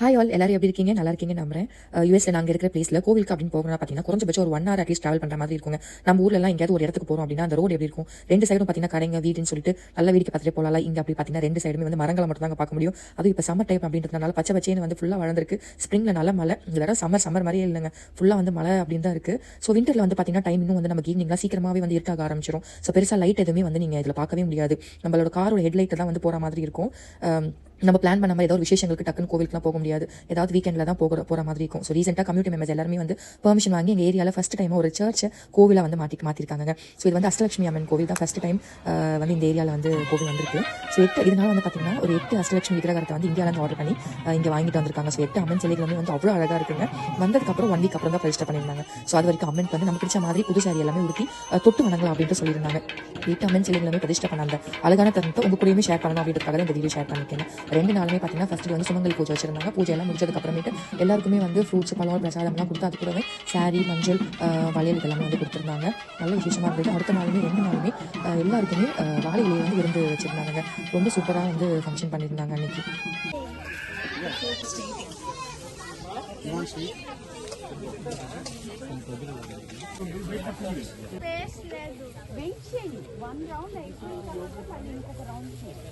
Hi all எல்லாரும் எப்படி இருக்கீங்க? நல்லா இருக்கீங்க நம்புறேன். யூஎஸ்ல நாங்கள் இருக்கிற பிளேஸ்ல கோவிலுக்கு அப்படின்னு போகணும் பார்த்தீங்கன்னா குறைஞ்சபட்சம் ஒரு ஒன் ஹவர் அட்லீஸ்ட் ட்ராவல் பண்ணுற மாதிரி இருக்கும் நம்ம ஊர்ல எல்லாம் எங்கேயாவது ஒரு இடத்துக்கு போறோம் அப்படின்னா அந்த ரோடு எப்படி இருக்கும்? ரெண்டு சைடும் பார்த்தீங்கன்னா கடைங்க வீடுன்னு சொல்லிட்டு நல்ல வீட்டுக்கு பார்த்துட்டு போகலாம் இங்கே அப்படி பார்த்தீங்கன்னா ரெண்டு சைடுமே வந்து மரங்களை மட்டும் தாங்க பார்க்க முடியும். அது இப்போ சம்மர் டைம் அப்படின்றதுனால பச்சை பச்சைன்னு வந்து ஃபுல்லாக வளர்ந்துருக்கு. ஸ்ப்ரிங்ல நல்ல மழை இந்த தடவை சம்மர் சம்மர் மாதிரியே இல்லைங்க. ஃபுல்லாக வந்து மழை அப்படின்னு தான் இருக்கு. ஸோ விண்டர்ல வந்து பார்த்தீங்கன்னா டைம் இன்னும் வந்து நமக்கு ஈவினிங்லாம் சீக்கிரமாகவே வந்து இருக்காக ஆரம்பிச்சிடும் ஸோ பெருசாக லைட் எதுவுமே வந்து நீங்கள் இதில் பார்க்கவே முடியாது. நம்மளோட காரோட ஹெட்லைட் தான் வந்து போகிற மாதிரி இருக்கும். நம்ம பிளான் பண்ணாமல் ஏதோ ஒரு விசேஷங்களுக்கு டக்குன்னு கோவிலுக்குலாம் போக முடியாது. ஏதாவது வீக்கெண்டில் தான் போகிற போகிற மாதிரி இருக்கும். ஸோ ரீசெண்டாக கம்யூனிட்டி மெம்பர்ஸ் எல்லாருமே வந்து பெர்மிஷன் வாங்கி எங்கள் ஏரியாவில் ஃபஸ்ட் டைம் ஒரு சர்ச்சை கோவிலாக வந்து மாற்றி மாற்றிருக்காங்க ஸோ இது வந்து அஷ்டலட்சுமி அம்மன் கோவில் தான் ஃபஸ்ட் டைம் வந்து இந்த ஏரியாவில் வந்து கோவில் வந்திருக்கு. ஸோ எட்டு இதனால வந்து பார்த்தீங்கன்னா ஒரு எட்டு அஷ்டலட்சுமி விக்கிரகத்தை வந்து இந்தியாவிலேருந்து ஆர்டர் பண்ணி இங்கே வாங்கிட்டு வந்திருக்காங்க. ஸோ எட்டு அம்மன் சிலைகள் வந்து அவ்வளோ அழகாக இருக்குங்க. வந்ததுக்கப்புறம் ஒன் வீக் அப்புறம் தான் ரெஜிஸ்டர் பண்ணியிருந்தாங்க. ஸோ அது வரைக்கும் அம்மன் வந்து நம்ம பிடிச்ச மாதிரி புது சாரி எல்லாமே உடுத்தி தொட்டு வணங்கலாம் அப்படின்ட்டு சொல்லியிருந்தாங்க. எட்டு அம்மன் சிலைகளுமே பிரதிஷ்டை பண்ண அந்த அழகான தருணத்தை உங்க கூடயுமே ஷேர் பண்ணணும் அப்படின்றதுக்காக இந்த வீடியோ ஷேர் பண்ணிருக்கேன் ரெண்டு நாளுமே பார்த்தீங்கன்னா ஃபர்ஸ்ட் வந்து சுமங்கலி பூஜை வச்சிருந்தாங்க பூஜை எல்லாம் முடிச்சதுக்கு அப்புறமேட்டு எல்லாருக்குமே வந்து ஃப்ரூட்ஸ் பழம் பிரசாதம்லாம் கொடுத்து அது கூடவே சாரி மஞ்சள் அஹ், வளையல் இதெல்லாமே வந்து கொடுத்துருந்தாங்க நல்ல விசேஷமா இருந்தது அடுத்த நாளுமே ரெண்டு நாளுமே அஹ், எல்லாருக்குமே அஹ், வாழை இலையை வந்து விருந்து வச்சிருந்தாங்க ரொம்ப சூப்பராக வந்து ஃபங்க்ஷன் பண்ணியிருந்தாங்க அன்னைக்கு స్పేస్ లేదు వెయిట్ చేయండి వన్ రౌండ్ అయిపోయిన తర్వాత మళ్ళీ ఇంకొక రౌండ్ చేయండి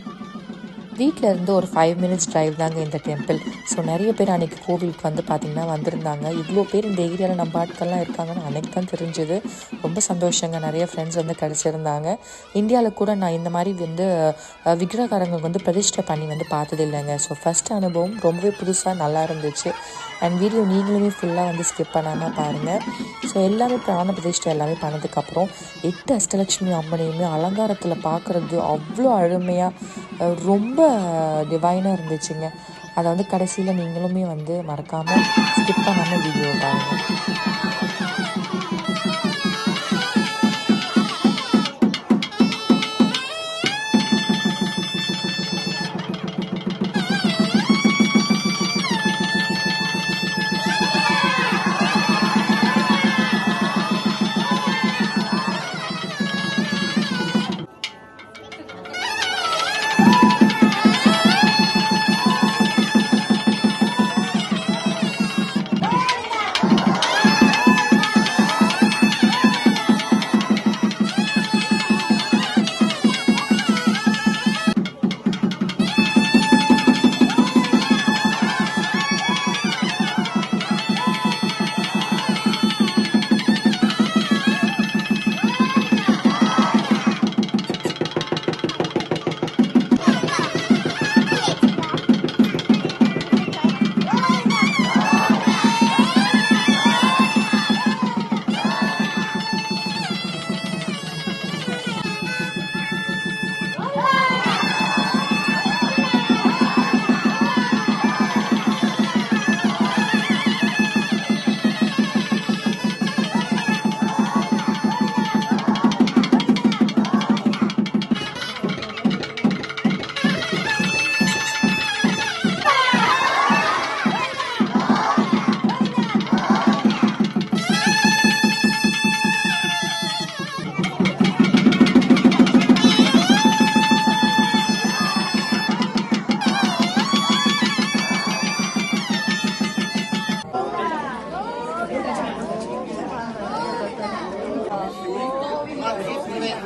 வீட்டில் இருந்து ஒரு ஃபைவ் மினிட்ஸ் டிரைவ் தாங்க இந்த டெம்பிள் ஸோ நிறைய பேர் அன்றைக்கி கோவிலுக்கு வந்து பார்த்திங்கன்னா வந்திருந்தாங்க. இவ்வளோ பேர் இந்த ஏரியாவில் நம்ம ஆட்கள்லாம் இருக்காங்கன்னு அன்றைக்கி தான் தெரிஞ்சது. ரொம்ப சந்தோஷங்க. நிறைய ஃப்ரெண்ட்ஸ் வந்து கிடச்சிருந்தாங்க. இந்தியாவில் கூட நான் இந்த மாதிரி வந்து அஹ், விக்கிரகாரங்க வந்து பிரதிஷ்டை பண்ணி வந்து பார்த்தது இல்லைங்க. ஸோ ஃபஸ்ட் அனுபவம் ரொம்பவே புதுசாக நல்லா இருந்துச்சு. அண்ட் வீடியோ நீங்களுமே ஃபுல்லாக வந்து ஸ்கிப் பண்ணாமல் பாருங்கள் ஸோ எல்லாமே பிராண பிரதிஷ்டை எல்லாமே பண்ணதுக்கப்புறம் எட்டு அஷ்டலட்சுமி அம்மனையுமே அலங்காரத்தில் பார்க்குறது அவ்வளோ அருமையாக ரொம்ப டிவைனாக இருந்துச்சுங்க. அதை வந்து கடைசியில் நீங்களுமே வந்து மறக்காமல் ஸ்கிப் பண்ணாமல் வீடியோ பாருங்கள்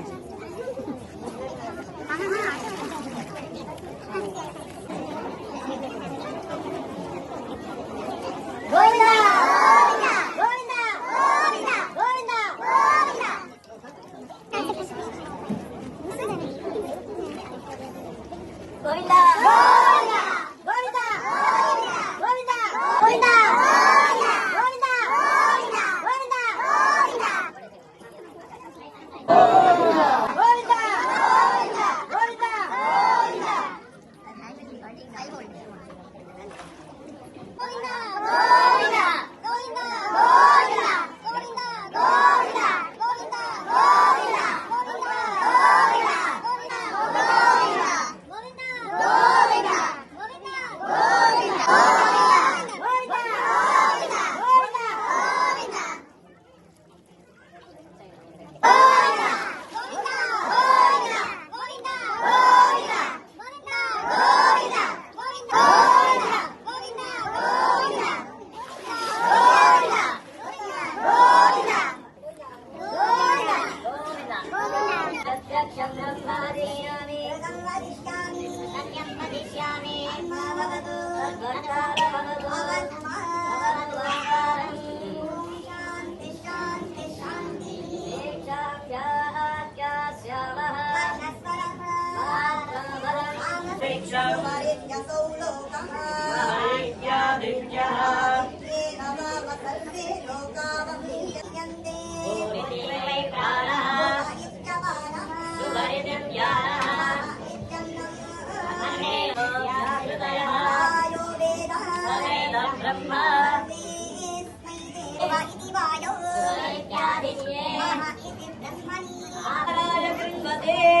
Gracias. ब्रह्मा आराय कृण्वते गृणाहे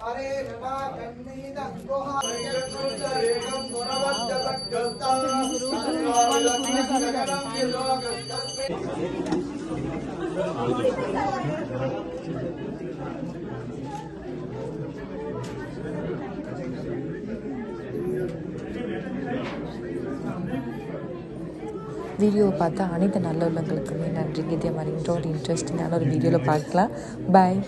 हरे வீடியோவை பார்த்த அனைத்து நல்ல உள்ளங்களுக்குமே நன்றி இதே மாதிரி இன்னொரு இன்ட்ரெஸ்டிங்கான ஒரு வீடியோவில் பார்க்கலாம் பாய்